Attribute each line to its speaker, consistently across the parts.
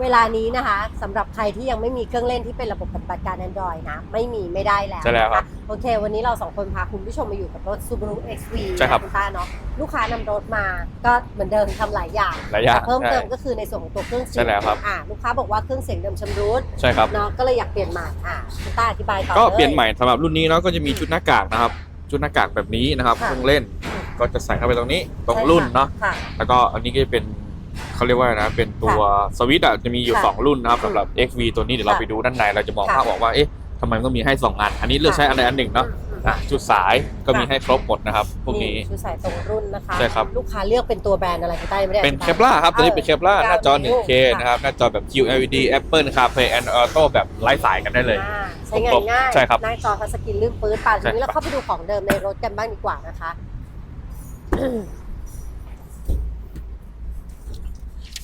Speaker 1: เวลานี้นะคะสำหรับใครที่ยังไม่มีเครื่องเล่นที่เป็นระบบปฏิบัติการ Android นะ ไม่มีไม่ได้แล้ว
Speaker 2: ใช่แล้วครับ
Speaker 1: นะะโอเค วันนี้เราสองคนพาคุณผู้ชมมาอยู่กับรถ Subaru XV
Speaker 2: ใช่ครับ
Speaker 1: นะคุณต้าเนาะลูกค้านำรถมาก็เหมือนเดิมทำหลายอย่าง
Speaker 2: หลายอย่าง
Speaker 1: แต่เพิ่มเติม
Speaker 2: ใช่
Speaker 1: ก็คือในส่วนของตัวเครื่องเสี
Speaker 2: ใช่แล้วครับ
Speaker 1: อ่าลูกค้าบอกว่าเครื่องเสียงเดิมชำรุด
Speaker 2: ใช่ครับ
Speaker 1: เนาะก็เลยอยากเปลี่ยนใหม่อ่าคุณต้าอธิบายต่อ
Speaker 2: ก็
Speaker 1: ล
Speaker 2: เปลี่ยนใหม่สำหรับรุ่นนี้เนาะก็จะมีชุดหน้ากากนะครับ ชุดหน้ากากแบบนี้นะครับ
Speaker 1: ค่ะ
Speaker 2: เครื่องเล่น
Speaker 1: อืม
Speaker 2: ก็จะใส่เข้าไปตรงนี้ตรง
Speaker 1: ใช่
Speaker 2: รุ่น
Speaker 1: ค่ะ
Speaker 2: เนาะ
Speaker 1: ค่ะ
Speaker 2: แล้วก็อันนี้ก็จะเป็น เขาเรียกว่าอะไรนะเป็นตัวสวิตช์อะจะมีอยู่
Speaker 1: ค่ะ
Speaker 2: สองรุ่นนะครับสำหรับ XV ตัวนี้เดี๋ยวเรา
Speaker 1: ค่ะ
Speaker 2: ไปดูด้านในเราจะมอง
Speaker 1: ค่ะ
Speaker 2: ภาพออกว่าเอ๊ะทำไมมันต้องมีให้สองอัน อันนี้เลือก
Speaker 1: ค่ะ
Speaker 2: ใช้อันใดอันหนึ่งเนาะ
Speaker 1: อืมอืม
Speaker 2: อะจุดสายก็มี
Speaker 1: ค่ะ
Speaker 2: ให้ครบหมดนะครับพวกนี้
Speaker 1: คือสายตรงรุ่นนะคะ
Speaker 2: ใช่ครับ
Speaker 1: ลูกค้าเลือกเป็นตัวแบรนด์อะไรคุณต้ายังไม่ได้
Speaker 2: เป็น
Speaker 1: อ
Speaker 2: เค
Speaker 1: ธิบาย
Speaker 2: ปล่าครับตัวนี้เป็นเคปล่าหน้าจอ
Speaker 1: เก้านิ้ว
Speaker 2: 1K นะครับหน้าจอแบบ QLED Apple CarPlay and Auto แบบไร้สายกันได้เลย
Speaker 1: อ่าใช้งานง่าย
Speaker 2: ใช่ครับ
Speaker 1: หน้าจอทัชสกรีนลื่นปื้นป่าน
Speaker 2: ใช่
Speaker 1: ทีนี้เราเข้าไปดูของเดิมในรถกันบ้างดีกว่านะคะ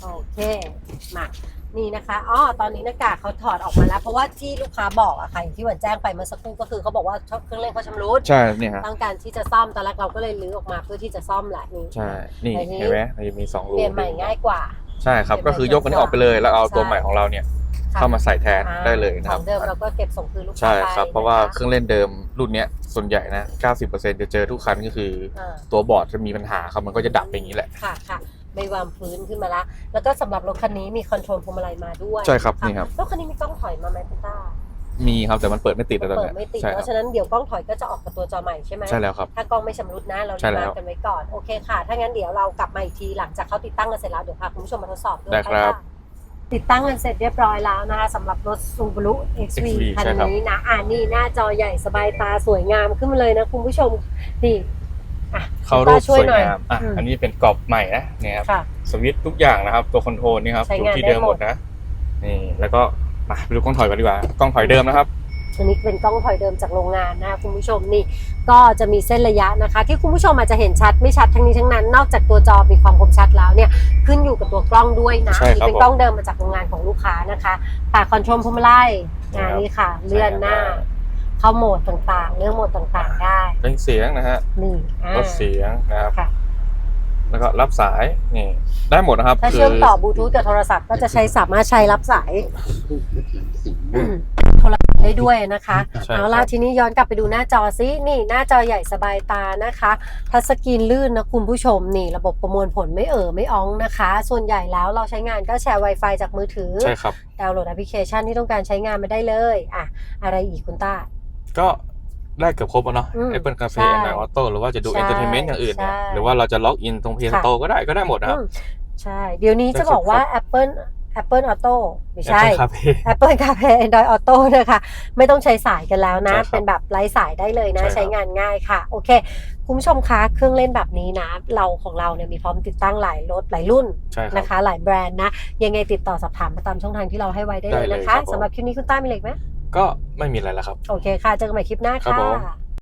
Speaker 1: โอเค มานี่นะคะอ๋อตอนนี้หน้ากากเขาถอดออกมาแล้ว เพราะว่าที่ลูกค้าบอกอะค่ะอย่างที่หวันแจ้งไปเมื่อสักครู่ก็คือเขาบอกว่าเครื่องเล่นเขาชำรุด
Speaker 2: ใช่เนี่ยฮะ
Speaker 1: ต้องการที่จะซ่อมตอนแรกเราก็เลยลื้อออกมาเพื่อที่จะซ่อมแหละนี่
Speaker 2: ใช่นี่
Speaker 1: แต่ทีนี้
Speaker 2: เห็นไหมมันจะมีสองรู
Speaker 1: เปลี่ยนใหม่ง่ายกว่า
Speaker 2: ใช่ครับ
Speaker 1: เปลี่
Speaker 2: ก็
Speaker 1: ยนใหม่
Speaker 2: คือยกอันนี้ออกไปเลยแล้วเอาตัว
Speaker 1: ใช่
Speaker 2: ใหม่ของเราเนี่ย
Speaker 1: ค่ะ
Speaker 2: เข้ามาใส่แทน
Speaker 1: อ่า
Speaker 2: ได้เลยนะ
Speaker 1: ข
Speaker 2: ครั
Speaker 1: อบงเดิมเราก็เก็บส่งคืนลูกค้า
Speaker 2: ใช่ครับ
Speaker 1: ไป
Speaker 2: เพราะว่า
Speaker 1: ค
Speaker 2: เครื่องเล่นเดิมรุ่นเนี้ยส่วนใหญ่นะ 90%จะเจอทุกคันก็คือ
Speaker 1: อ่า
Speaker 2: ตัวบอร์ดจะมีปัญหาครับมันก็จะดับไปอย่างนี้แหละ
Speaker 1: ค่ะค่ะ ไม่วางพื้นขึ้นมาละ แล้วก็สำหรับรถคันนี้มีคอนโทรลพวงมาลัยมาด้วย
Speaker 2: ใช่ครับนี่ครับ
Speaker 1: รถคันนี้มีกล้องถอยมาไหมคุณต้า
Speaker 2: มีครับแต่มันเปิดไม่ติดแล้วตอน
Speaker 1: เปิด
Speaker 2: เนี้ย
Speaker 1: ไม่ติด
Speaker 2: ใช่
Speaker 1: เพ
Speaker 2: ครับ
Speaker 1: ราะฉะนั้นเดี๋ยวกล้องถอยก็จะออกกับตัวจอใหม่ใช่ไหม
Speaker 2: ใช่แล้วครับ
Speaker 1: ถ้ากล้องไม่ชำรุดนะเรา
Speaker 2: ใช่
Speaker 1: รีบ
Speaker 2: แล้ว
Speaker 1: มากันไว้ก่อนโอเคค่ะ ถ้างั้นเดี๋ยวเรากลับมาอีกทีหลังจากเขาติดตั้งกันเสร็จแล้วเดี๋ยวพาคุณผู้ชมมาทดสอบด้วย
Speaker 2: ได้ครับ
Speaker 1: ไปะติดตั้งกันเสร็จเรียบร้อยแล้วนะคะสำหรับรถ Subaru XV
Speaker 2: XV
Speaker 1: คัน
Speaker 2: ใช่ครับ
Speaker 1: นี้นะอ่านี่หน้าจอใหญ่สบายตาสวยงามขึ้นมาเลยนะคุณผู้ชมนี่อะ
Speaker 2: เข้า
Speaker 1: คุณ
Speaker 2: รู
Speaker 1: ต้
Speaker 2: ป
Speaker 1: ช่วย
Speaker 2: สวย
Speaker 1: หน่อย
Speaker 2: งามอะ
Speaker 1: อืม
Speaker 2: อันนี้เป็นกรอบใหม่นะเนี่ยครับ
Speaker 1: ค่ะ
Speaker 2: สวิตช์ทุกอย่างนะครับ ตัวคอนโทรลนี่ครับ
Speaker 1: ใช้
Speaker 2: อยู่
Speaker 1: งาน
Speaker 2: ที่เดิม
Speaker 1: ได้ห
Speaker 2: ห
Speaker 1: ม
Speaker 2: ม
Speaker 1: ด
Speaker 2: ดนะนี่แล้วก็มาไปดูกล้องถอยกันดีกว่ากล้องถอยเดิมนะครับ
Speaker 1: อันนี้เป็นกล้องถอยเดิมจากโรงงานนะคะคุณผู้ชมนี่ก็จะมีเส้นระยะนะคะ ที่คุณผู้ชมอาจจะเห็นชัดไม่ชัดทั้งนี้ทั้งนั้น นอกจากตัวจอมีความคมชัดแล้วเนี่ยขึ้นอยู่กับตัวกล้องด้วยนะ
Speaker 2: ใช่
Speaker 1: นี่
Speaker 2: ครับ
Speaker 1: เป็นกล้องเดิมมาจากโรงงานของลูกค้านะคะปากคอนโทรลพวงมาลัย
Speaker 2: ครั
Speaker 1: งา
Speaker 2: บ
Speaker 1: นนี้ค่ะ เลื่อนหน้า เข้าโหมดต่างๆ เรื่องโหมดต่างๆ ได้
Speaker 2: เร่งเสียงนะฮะ
Speaker 1: นี่อ่า
Speaker 2: ลดเสียงนะครับ
Speaker 1: ค่ะ
Speaker 2: แล้วก็รับสายนี่ได้หมดนะครับ
Speaker 1: ถ้า
Speaker 2: คื
Speaker 1: เชื่อมต่อบลูทูธกับโทรศัพท์ก็จะใช้สามารถใช้รับสาย โทรศัพท์ได้ด้วยนะคะ
Speaker 2: ใช่
Speaker 1: เอา
Speaker 2: ค
Speaker 1: ล่ะ
Speaker 2: รับ
Speaker 1: ทีนี้ย้อนกลับไปดูหน้าจอซินี่หน้าจอใหญ่สบายตานะคะทัชสกรีนลื่นนะคุณผู้ชมนี่ ระบบประมวลผลไม่เอ่อไม่อ้องนะคะ ส่วนใหญ่แล้วเราใช้งานก็แชร์ Wi-Fi จากมือถือ
Speaker 2: ใช่ครับ
Speaker 1: ดาวน์โหลดแอปพลิเคชันที่ต้องการใช้งานมาได้เลย อะ อะไรอีกคุณต้า
Speaker 2: ก็ได้เกือบครบแล้วเนาะ
Speaker 1: อืม
Speaker 2: Apple Cafe
Speaker 1: ใช่
Speaker 2: Android Auto หรือว่าจะดู
Speaker 1: ใช่
Speaker 2: Entertainment อย่างอื่นเนี่ย
Speaker 1: ใช่
Speaker 2: หรือว่าเราจะล็อกอินตรง Play
Speaker 1: ค่ะ
Speaker 2: Store ก็ได้ก็ได้หมดนะครับ
Speaker 1: อืมใช่ เดี๋ยวนี้จะบอกว่า Apple Apple Auto ไม่ใช่
Speaker 2: Apple Cafe
Speaker 1: Apple CarPlay Android Auto นะคะ ไม่ต้องใช้สายกันแล้วนะ
Speaker 2: ใช่ครับ
Speaker 1: เป็นแบบไร้สายได้เลยนะ
Speaker 2: ใช่ครับ
Speaker 1: ใช้งานง่ายค่ะ โอเค คุณผู้ชมคะ เครื่องเล่นแบบนี้นะ เราของเราเนี่ยมีพร้อมติดตั้งหลายรถหลายรุ่น
Speaker 2: ใช่ครับ
Speaker 1: นะคะ หลายแบรนด์นะ ยังไงติดต่อสอบถามมาตามช่องทางที่เราให้ไว้ได้เลย
Speaker 2: ได้เลย
Speaker 1: นะ
Speaker 2: ครั
Speaker 1: คะ
Speaker 2: บผม
Speaker 1: สำหรับคลิปนี้คุณต้ามีอะไรอีกไหม
Speaker 2: ก็ไม่มีอะไรแล้วครับ
Speaker 1: โอเคค่ะ เจอกันใหม่คลิปหน้า
Speaker 2: ครับ
Speaker 1: ค่ะ
Speaker 2: ผม